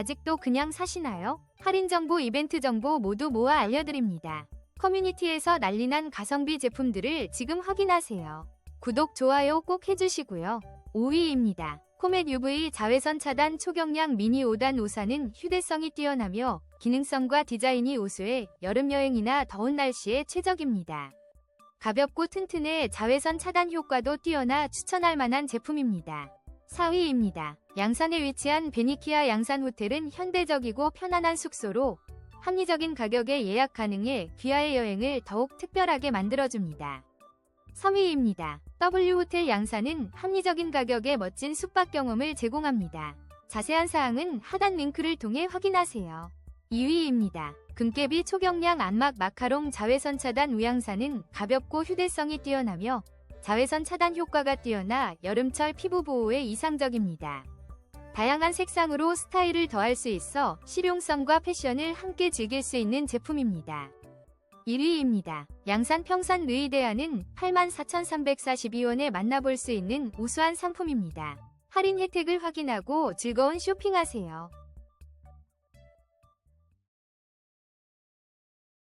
아직도 그냥 사시나요? 할인 정보, 이벤트 정보 모두 모아 알려드립니다. 커뮤니티에서 난리난 가성비 제품들을 지금 확인하세요. 구독, 좋아요 꼭 해주시고요. 5위입니다. 코멧 UV 자외선 차단 초경량 미니 5단 우산은 휴대성이 뛰어나며 기능성과 디자인이 우수해 여름 여행이나 더운 날씨에 최적입니다. 가볍고 튼튼해 자외선 차단 효과도 뛰어나 추천할 만한 제품입니다. 4위입니다. 양산에 위치한 베니키아 양산 호텔은 현대적이고 편안한 숙소로 합리적인 가격에 예약 가능해 귀하의 여행을 더욱 특별하게 만들어줍니다. 3위입니다. W호텔 양산은 합리적인 가격에 멋진 숙박 경험을 제공합니다. 자세한 사항은 하단 링크를 통해 확인하세요. 2위입니다. 금깨비 초경량 안막 마카롱 자외선 차단 우양산은 가볍고 휴대성이 뛰어나며 자외선 차단 효과가 뛰어나 여름철 피부 보호에 이상적입니다. 다양한 색상으로 스타일을 더할 수 있어 실용성과 패션을 함께 즐길 수 있는 제품입니다. 1위입니다. 양산 평산 르이데아는 84,342원에 만나볼 수 있는 우수한 상품입니다. 할인 혜택을 확인하고 즐거운 쇼핑하세요.